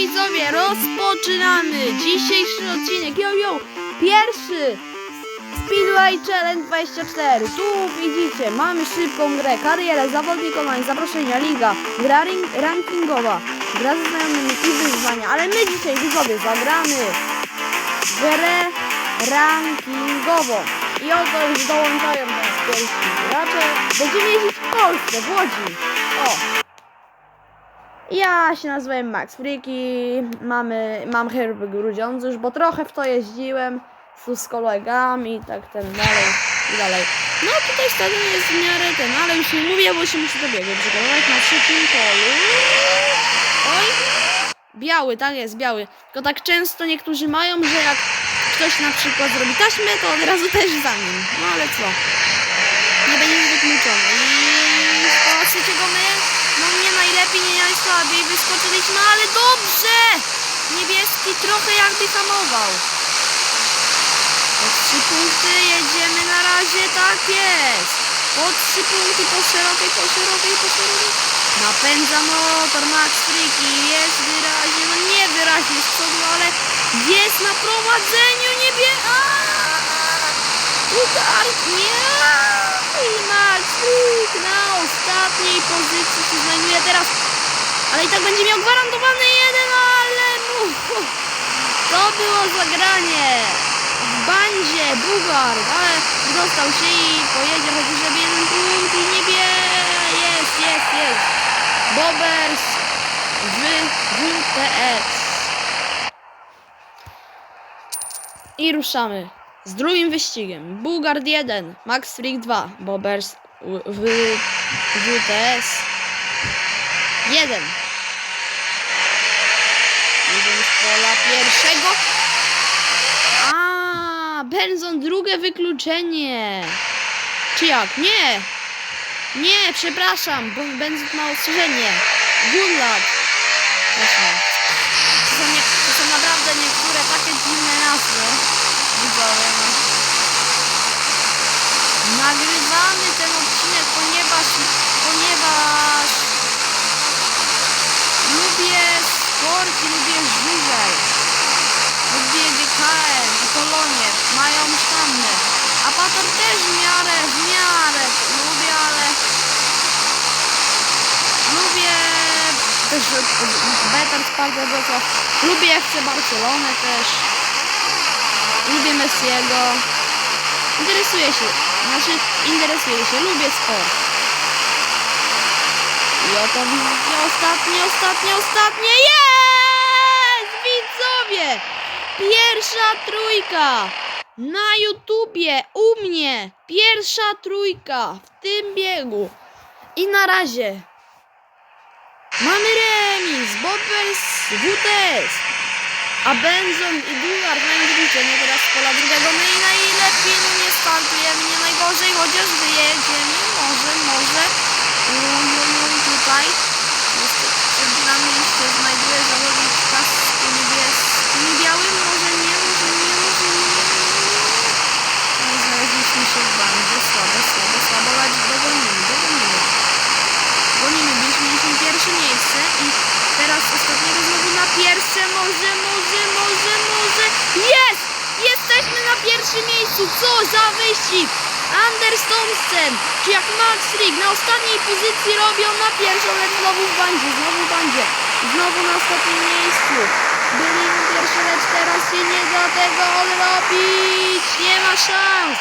widzowie, rozpoczynamy dzisiejszy odcinek. Yo, yo, pierwszy Speedway Challenge 24. Tu widzicie, mamy szybką grę, karierę, zawodnik online, zaproszenia, liga, gra ring, rankingowa, gra ze znajomymi i wyzwania. Ale my dzisiaj, widzowie, zagramy grę rankingową. I oto już dołączają do nas pierwsi gracze. Będziemy jeździć w Polsce, w Łodzi. O, ja się nazywam Max Friki, mamy, mam herb grudziądzy, bo trochę w to jeździłem tu z kolegami tak ten dalej i dalej. No tutaj stadion jest w miarę ten, ale już nie mówię, bo się muszę do biegu przygotować na trzecim polu. Oj, biały, tak jest, biały. Tylko tak często niektórzy mają, że jak ktoś na przykład zrobi taśmę, to od razu też za nim. No ale co? Nie będzie wykluczony. I z trzeciego my, no nie najsłabiej wyskoczyliśmy, ale dobrze! Niebieski trochę jakby hamował. Po trzy punkty jedziemy na razie, tak jest. Po trzy punkty, po szerokiej, po szerokiej, po szerokiej. Napędza motor Max Friki, jest wyraźnie, no nie wyraźnie z przodu, ale jest na prowadzeniu, niebie... Udar, nie! I Max Frick na ostatniej pozycji się znajduje teraz. Ale i tak będzie miał gwarantowany jeden, ale no, to było zagranie. W bandzie Bugar, ale dostał się i pojedzie chociażby jeden punkt i nie wie. Jest, jest, jest. Bobers w WTS. I ruszamy z drugim wyścigiem. Bugard 1, Max Freak 2, Bobers w, WTS 1. Jedziemy z pola pierwszego. A, Benzon drugie wykluczenie. Czy jak? Nie. Nie, przepraszam, bo Benzon ma ostrzeżenie. Gunlad. To to są naprawdę niektóre takie dziwne nazwy. Widzowie, no. Nagrywamy ten odcinek, ponieważ, ponieważ lubię sport i lubię żużel. Lubię GKN i Polonie. Mają sztamny. A Pator też w miarę, w miarę lubię, ale lubię też Betar Sparta Wrocław. Lubię FC Barcelonę też. Lubię Messiego. Interesuję się, znaczy interesuję się, lubię sport. I oto widzicie ostatnie, ostatnie, ostatnie. Jest! Widzowie! Pierwsza trójka na YouTubie u mnie. Pierwsza trójka w tym biegu. I na razie mamy remis. Bobers WTS. A Benzon i Dugar na nie teraz z pola drugiego. No i najlepiej, no nie startujemy, nie najgorzej, chociaż wyjedziemy. Może, może. Oj, oj, oj, tutaj. Przed nami się znajduje zawodnik w kasku niebieskim, białym. Może nie, może nie, może nie. No znaleźliśmy się w bandzie. Słabo, słabo, słabo, ale dogonimy, dogonimy. Gonimy, byliśmy mieliśmy pierwsze miejsce i teraz ostatniego znowu na pierwsze, może, może, może, może, jest! Jesteśmy na pierwszym miejscu, co za wyścig! Anders Thompson, czy jak Max Frick na ostatniej pozycji robią na pierwszą, lecz znowu w bandzie, znowu w bandzie, znowu na ostatnim miejscu. Byli na pierwsze, lecz teraz się nie da tego odrobić, nie ma szans.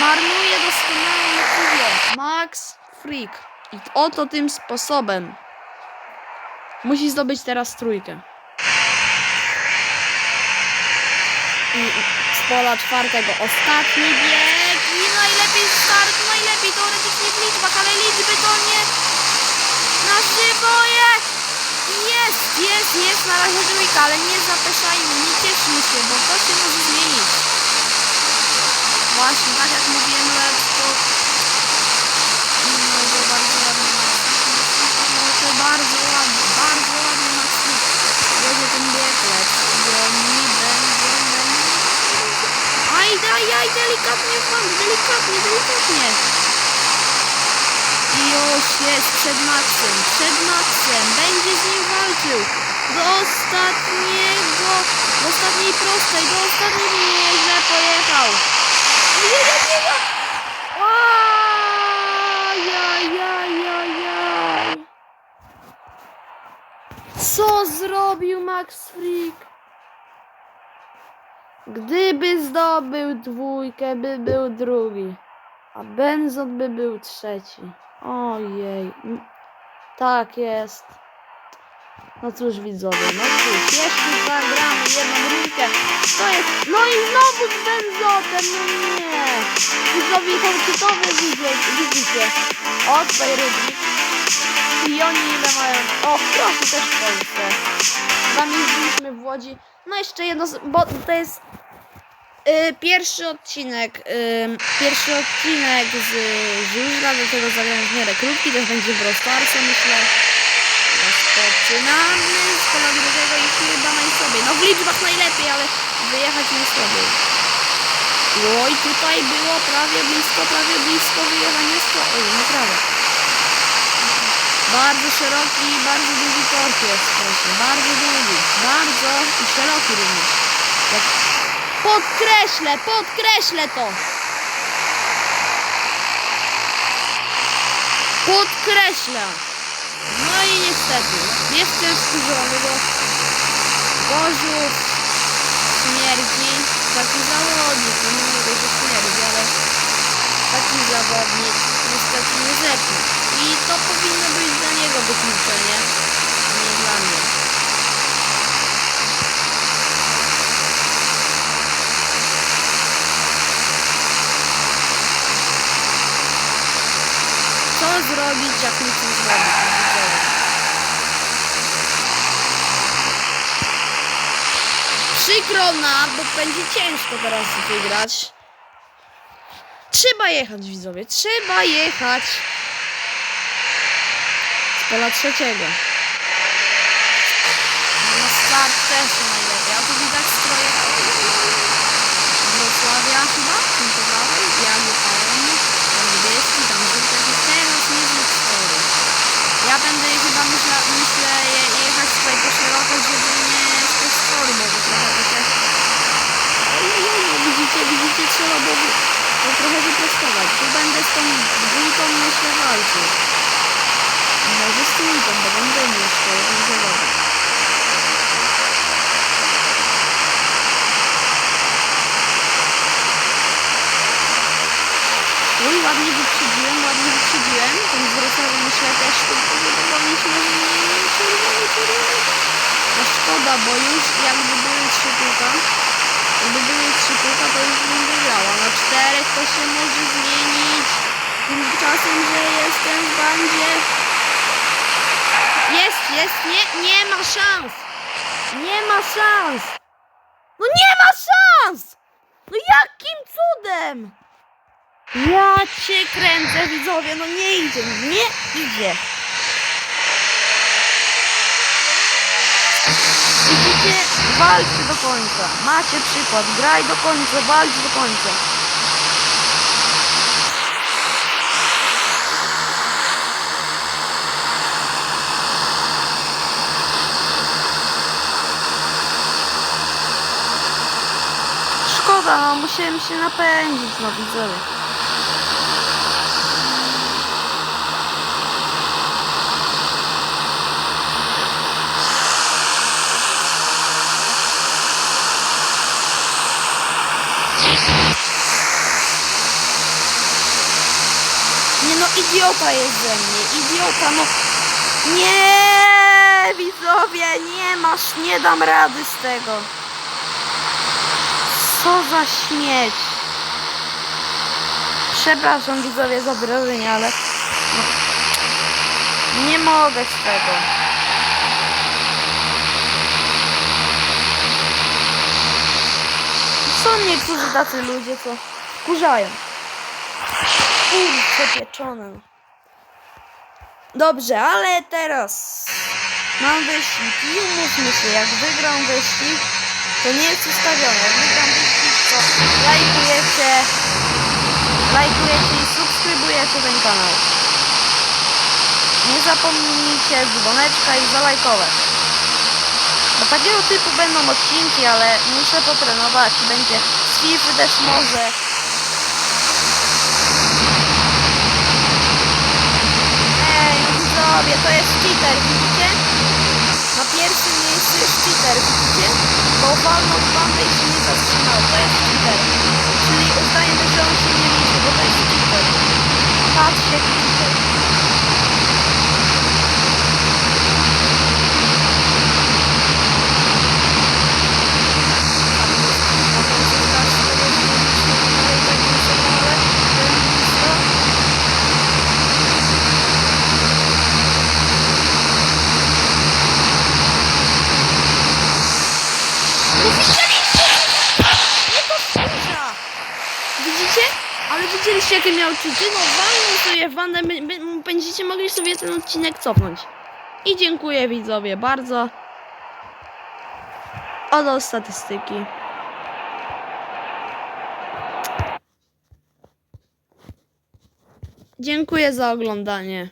Marnuje doskonałą lekcję. Max Freak. I oto tym sposobem. Musi zdobyć teraz trójkę. Pola czwartego ostatni bieg. I najlepiej start, najlepiej teoretycznie w liczbach, ale liczby to nie na żywo jest. Jest, jest, jest na razie trójka, ale nie zapeszajmy, nie cieszmy się, bo to się może zmienić. Właśnie, tak jak mówiłem, lecz to no to bardzo ładny no to bardzo ładny, bardzo ładny Maxi. Jedzie ten bieg, lecz goni, będzie, będzie. Aj, daj, aj, delikatnie w delikatnie, delikatnie. I już jest przed Maxem, przed Maxem, będzie z nim walczył. Do ostatniego, do ostatniej prostej, do ostatniej nieźle pojechał. Nie, nie, nie. Co zrobił Max Freak? Gdyby zdobył dwójkę, by był drugi. A Benzon by był trzeci. Ojej. Tak jest. No cóż widzowie, no cóż, jeszcze zagramy jedną rurkę. To jest, no i znowu z benzotem, no nie. Widzowie komputowe widzicie, widzicie. O, tutaj Rubik. I oni ile mają? O, proszę też w Polsce. Jeździliśmy w Łodzi. No jeszcze jedno, bo to jest y, pierwszy odcinek, y, pierwszy odcinek z żużla, do tego zagrałem w miarę krótki, też będzie Brawl Starsa, myślę. Rozpoczynamy z pola drugiego i chyba najsłabiej. No w liczbach najlepiej, ale wyjechać najsłabiej. Oj, tutaj było prawie blisko, prawie blisko wyjechania z to... Oj, naprawdę. Bardzo szeroki bardzo długi tor jest, proszę. Bardzo długi. Bardzo i szeroki również. Podkreślę, podkreślę to! Podkreślę! No i niestety, jestem wkurzony, bo Bożów śmierdzi, taki zawodnik, no nie mówię, że śmierdzi, ale taki zawodnik niestety nie zepnie. I to powinno być dla niego wykluczenie, a nie dla mnie. Co zrobić, jak nic nie zrobić? Przykro nam, bo będzie ciężko teraz wygrać. Trzeba jechać, widzowie. Trzeba jechać. Z pola trzeciego. Na start też najlepiej. A tu widać stroje Wrocławia chyba? Punktowały. Ja jechałem. Tam niebieski, tam żółty. Jakieś teraz niezły story. Ja będę chyba myślę, myślę je, jechać tutaj po szeroko, żeby nie z story, bo to trochę takie... Ojej, widzicie, widzicie, trzeba było to trochę wyprostować. Tu będę z tą dwójką myślę walczył. Może z trójką, bo będę jeszcze zawodnik. Oj, ładnie wyprzedziłem, ładnie wyprzedziłem. Ten z Wrocławia myślę też tu dogonić może nie czerwony, czerwony. No szkoda, bo już jakby były trzy kółka, jakby były trzy kółka, to już bym wygrała. To się może zmienić. Tymczasem, że jestem w bandzie. Jest, jest, nie, nie ma szans. Nie ma szans. No nie ma szans! No jakim cudem? Ja cię kręcę, widzowie, no nie idzie, nie idzie. Widzicie, walczy do końca. Macie przykład, graj do końca, walcz do końca. Szkoda, no musiałem się napędzić, no widzowie. Nie no, idiota jest ze mnie, idiota, no. Nie, widzowie, nie masz, nie dam rady z tego. Co za śmieć. Przepraszam widzowie za wrażenie, ale no, nie mogę z tego. Są niektórzy tacy ludzie, co wkurzają. Kurczę pieczone. Dobrze, ale teraz mam wyścig i umówmy się, jak wygram wyścig, to nie jest ustawione. Wygram wyścig, lajkujecie, lajkujecie i subskrybujecie ten kanał. Nie zapomnijcie dzwoneczka i zalajkować. Bo takiego typu będą odcinki, ale muszę potrenować będzie z też może. Ej, no widzowie, to jest cheater, widzicie? Na pierwszym miejscu jest cheater, widzicie? Bo walnął w bandę i się nie zatrzymał, to jest cheater. Czyli uznajemy, że on się nie liczy, bo to jest cheater. Patrzcie, jaki cheater. No widzieliście? Nie to wkurza! Widzicie? Ale widzieliście jakie miał czyty? No walną sobie w bandę, by- by- będziecie mogli sobie ten odcinek cofnąć. I dziękuję widzowie bardzo. Oto statystyki. Dziękuję za oglądanie.